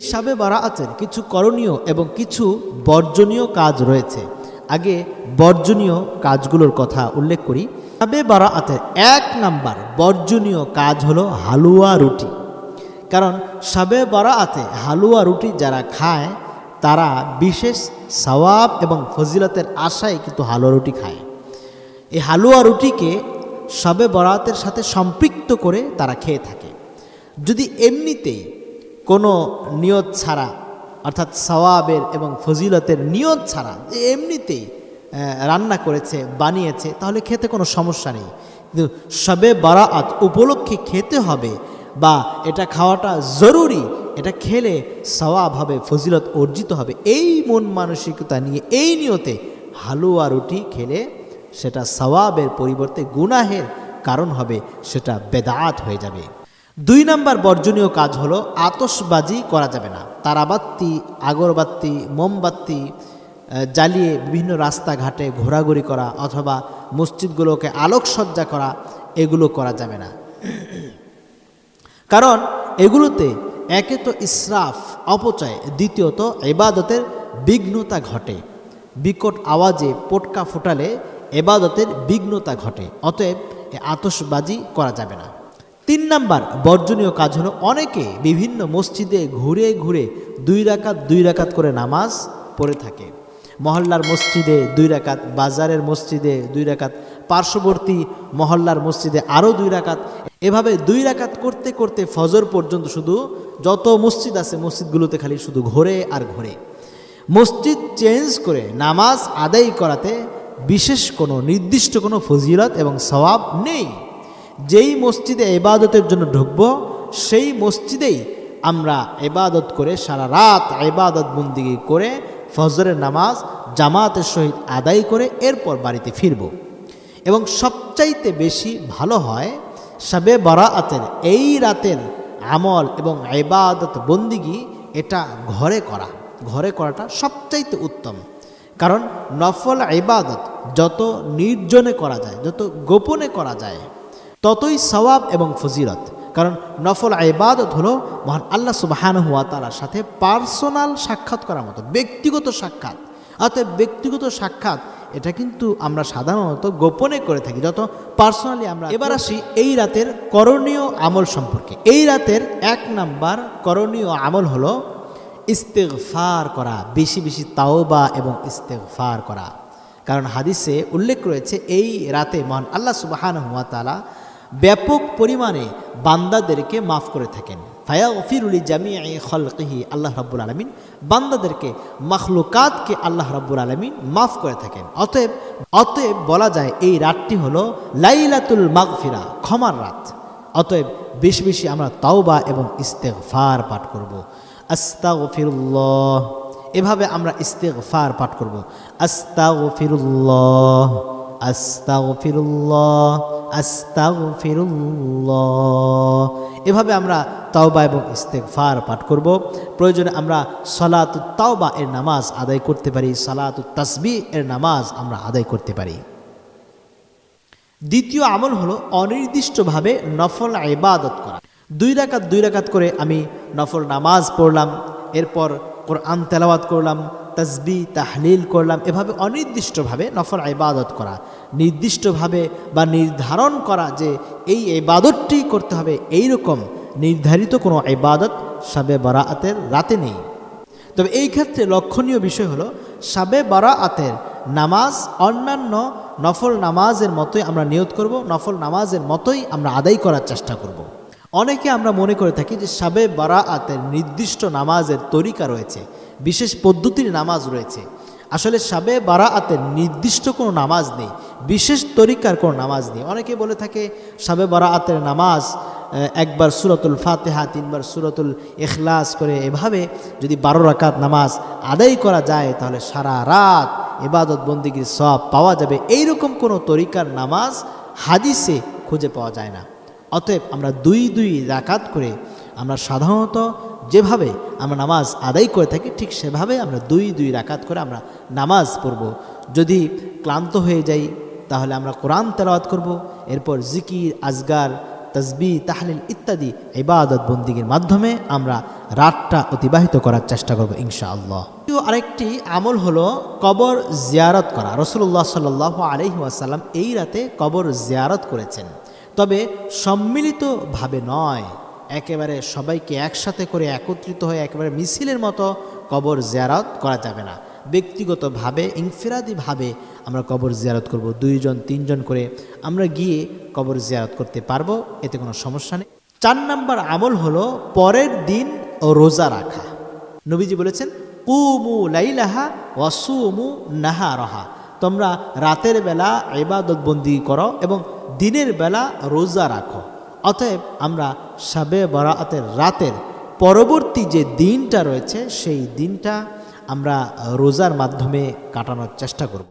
সাবে বারাআতের কিছু করণীয় এবং কিছু বর্জনীয় কাজ রয়েছে। আগে বর্জনীয় কাজগুলোর কথা উল্লেখ করি। সাবে বারাআতের এক নাম্বার বর্জনীয় কাজ হলো হালুয়া রুটি। কারণ সাবে বারাআতে হালুয়া রুটি যারা খায়, তারা বিশেষ সওয়াব এবং ফজিলতের আশায় কিন্তু হালুয়া রুটি খায়। এই হালুয়া রুটিকে সবে বরাতের সাথে সম্পৃক্ত করে তারা খেয়ে থাকে। যদি এমনিতেই কোনো নিয়ত ছাড়া, অর্থাৎ সওয়াবের এবং ফজিলতের নিয়ত ছাড়া এমনিতেই রান্না করেছে, বানিয়েছে, তাহলে খেতে কোনো সমস্যা নেই। কিন্তু সবে বারাত উপলক্ষে খেতে হবে বা এটা খাওয়াটা জরুরি, এটা খেলে সওয়াব হবে, ফজিলত অর্জিত হবে, এই মন মানসিকতা নিয়ে, এই নিয়তে হালুয়া রুটি খেলে সেটা সওয়াবের পরিবর্তে গুনাহের কারণ হবে, সেটা বেদাত হয়ে যাবে। দুই নাম্বার বর্জনীয় কাজ হলো আতসবাজি করা যাবে না। তারাবাত্তি, আগরবাত্তি, মোমবাত্তি জ্বালিয়ে বিভিন্ন রাস্তাঘাটে ঘোরাঘুরি করা অথবা মসজিদগুলোকে আলোকসজ্জা করা, এগুলো করা যাবে না। কারণ এগুলোতে একে তো ইসরাফ, অপচয়, দ্বিতীয়ত এবাদতের বিঘ্নতা ঘটে। বিকট আওয়াজে পটকা ফোটালে এবাদতের বিঘ্নতা ঘটে, অতএব আতসবাজি করা যাবে না। তিন নাম্বার, বর্জনীয় কাজ হলো অনেকে বিভিন্ন মসজিদে ঘুরে ঘুরে দুই রাকাত দুই রাকাত করে নামাজ পড়ে থাকে। মহল্লার মসজিদে দুই রাকাত, বাজারের মসজিদে দুই রাকাত, পার্শ্ববর্তী মহল্লার মসজিদে আরও দুই রাকাত। এভাবে দুই রাকাত করতে করতে ফজর পর্যন্ত শুধু যত মসজিদ আছে, মসজিদগুলোতে খালি শুধু ঘোরে আর ঘোরে। মসজিদ চেঞ্জ করে নামাজ আদায় করাতে বিশেষ কোনো নির্দিষ্ট কোনো ফজিলত এবং সওয়াব নেই। যেই মসজিদে এবাদতের জন্য ঢুকব, সেই মসজিদেই আমরা এবাদত করে সারা রাত এবাদত বন্দিগি করে ফজরের নামাজ, জামাতের সহিত আদায় করে এরপর বাড়িতে ফিরব। এবং সবচাইতে বেশি ভালো হয়, সাবে বারাআতের এই রাতের আমল এবং এবাদত বন্দিগি এটা ঘরে করা। ঘরে করাটা সবচাইতে উত্তম। কারণ নফল ইবাদত যত নির্জনে করা যায়, যত গোপনে করা যায় ততই সওয়াব এবং ফজিলত। কারণ নফল ইবাদত হলো মহান আল্লাহ সুবাহান হুয়া তালার সাথে পার্সোনাল সাক্ষাৎ করার মতো, ব্যক্তিগত সাক্ষাৎ। অতএব ব্যক্তিগত সাক্ষাৎ, এটা কিন্তু আমরা সাধারণত গোপনে করে থাকি। যত পার্সোনালি আমরা এবার আসি এই রাতের করণীয় আমল সম্পর্কে। এই রাতের এক নাম্বার করণীয় আমল হলো ইস্তেগফার করা, বেশি বেশি তাওবা এবং ইস্তেগফার করা। কারণ হাদিসে উল্লেখ রয়েছে, এই রাতে মহান আল্লাহ সুবাহান হুয়া তালা ব্যাপক পরিমাণে বান্দাদেরকে মাফ করে থাকেন। ফায়া ফিরুলি জামি খলকিহি, আল্লাহ রাব্বুল আলমিন বান্দাদেরকে, মখলুকাতকে আল্লাহ রাব্বুল আলমিন মাফ করে থাকেন। অতএব অতএব বলা যায় এই রাতটি হলো লাইলাতুল মাগফিরা, ক্ষমার রাত। অতএব বেশি বেশি আমরা তাওবা এবং ইস্তেগফার পাঠ করব। আস্তাগফিরুল্লাহ। এভাবে আমরা ইস্তেগফার পাঠ করব। আস্তাগফিরুল্লাহ। আস্তাগফিরুল্লাহ আস্তাগফিরুল্লাহ। এভাবে আমরা তাওবা এবং ইস্তেগফার পাঠ করব। প্রয়োজনে আমরা সলাতু তাওবা এর নামাজ আদায় করতে পারি, সালাতু তাসবি এর নামাজ আমরা আদায় করতে পারি। দ্বিতীয় আমল হলো অনির্দিষ্টভাবে নফল ইবাদত করা। দুই রাকাত দুই রাকাত করে আমি নফল নামাজ পড়লাম, এরপর কোরআন তেলাওয়াত করলাম তসবি তাহলিল করলাম এভাবে অনির্দিষ্টভাবে নফল ইবাদত করা, নির্দিষ্টভাবে বা নির্ধারণ করা যে এই ইবাদতটি করতে হবে এই রকম নির্ধারিত কোনো ইবাদত সাবে বারাআতের রাতে নেই তবে এই ক্ষেত্রে লক্ষণীয় বিষয় হলো, সাবে বারাআতের নামাজ অন্যান্য নফল নামাজের মতোই আমরা নিয়ত করব, নফল নামাজের মতোই আমরা আদায় করার চেষ্টা করব। অনেকে আমরা মনে করে থাকি যে সাবে বারাআতের নির্দিষ্ট নামাজের তরিকা রয়েছে বিশেষ পদ্ধতির নামাজ রয়েছে। আসলে সাবে বারাআতের নির্দিষ্ট কোনো নামাজ নেই, বিশেষ তরিকার কোনো নামাজ নেই। অনেকে বলে থাকে, সাবে বারাআতের নামাজ একবার সুরতুল ফাতেহা, তিনবার সুরতুল এখলাস করে এভাবে যদি বারো রাকাত নামাজ আদায় করা যায়, তাহলে সারা রাত এবাদত বন্দিগির সব পাওয়া যাবে। এইরকম কোনো তরিকার নামাজ হাদিসে খুঁজে পাওয়া যায় না। অতএব আমরা দুই দুই রাকাত করে আমরা সাধারণত যেভাবে আমরা নামাজ আদায় করে থাকি, ঠিক সেভাবে আমরা দুই দুই রাকাত করে আমরা নামাজ পড়ব। যদি ক্লান্ত হয়ে যাই, তাহলে আমরা কোরআন তেলাওয়াত করব, এরপর জিকির, আজগার, তসবি, তাহলিল ইত্যাদি ইবাদত বন্দিগির মাধ্যমে আমরা রাতটা অতিবাহিত করার চেষ্টা করব ইনশাআল্লাহ। আরেকটি আমল হলো কবর জিয়ারত করা। রসুল্লাহ সাল আলহি ওয়াসাল্লাম এই রাতে কবর জিয়ারত করেছেন। তবে সম্মিলিতভাবে নয়। একেবারে সবাইকে একসাথে করে একত্রিত হয়ে একেবারে মিছিলের মতো কবর জিয়ারত করা যাবে না। ব্যক্তিগতভাবে, ইনফিরাদিভাবে আমরা কবর জিয়ারত করব। দুইজন, তিনজন করে আমরা গিয়ে কবর জিয়ারত করতে পারব, এতে কোনো সমস্যা নেই। চার নাম্বার আমল হলো পরের দিন ও রোজা রাখা। নবীজি বলেছেন, কুমু লাইলাহা ওয়াসুমু নাহা রহা তোমরা রাতের বেলা ইবাদত বন্দি করো এবং দিনের বেলা রোজা রাখো। অতএব আমরা সাবে বরাতের রাতের পরবর্তী যে দিনটা রয়েছে, সেই দিনটা আমরা রোজার মাধ্যমে কাটানোর চেষ্টা করব।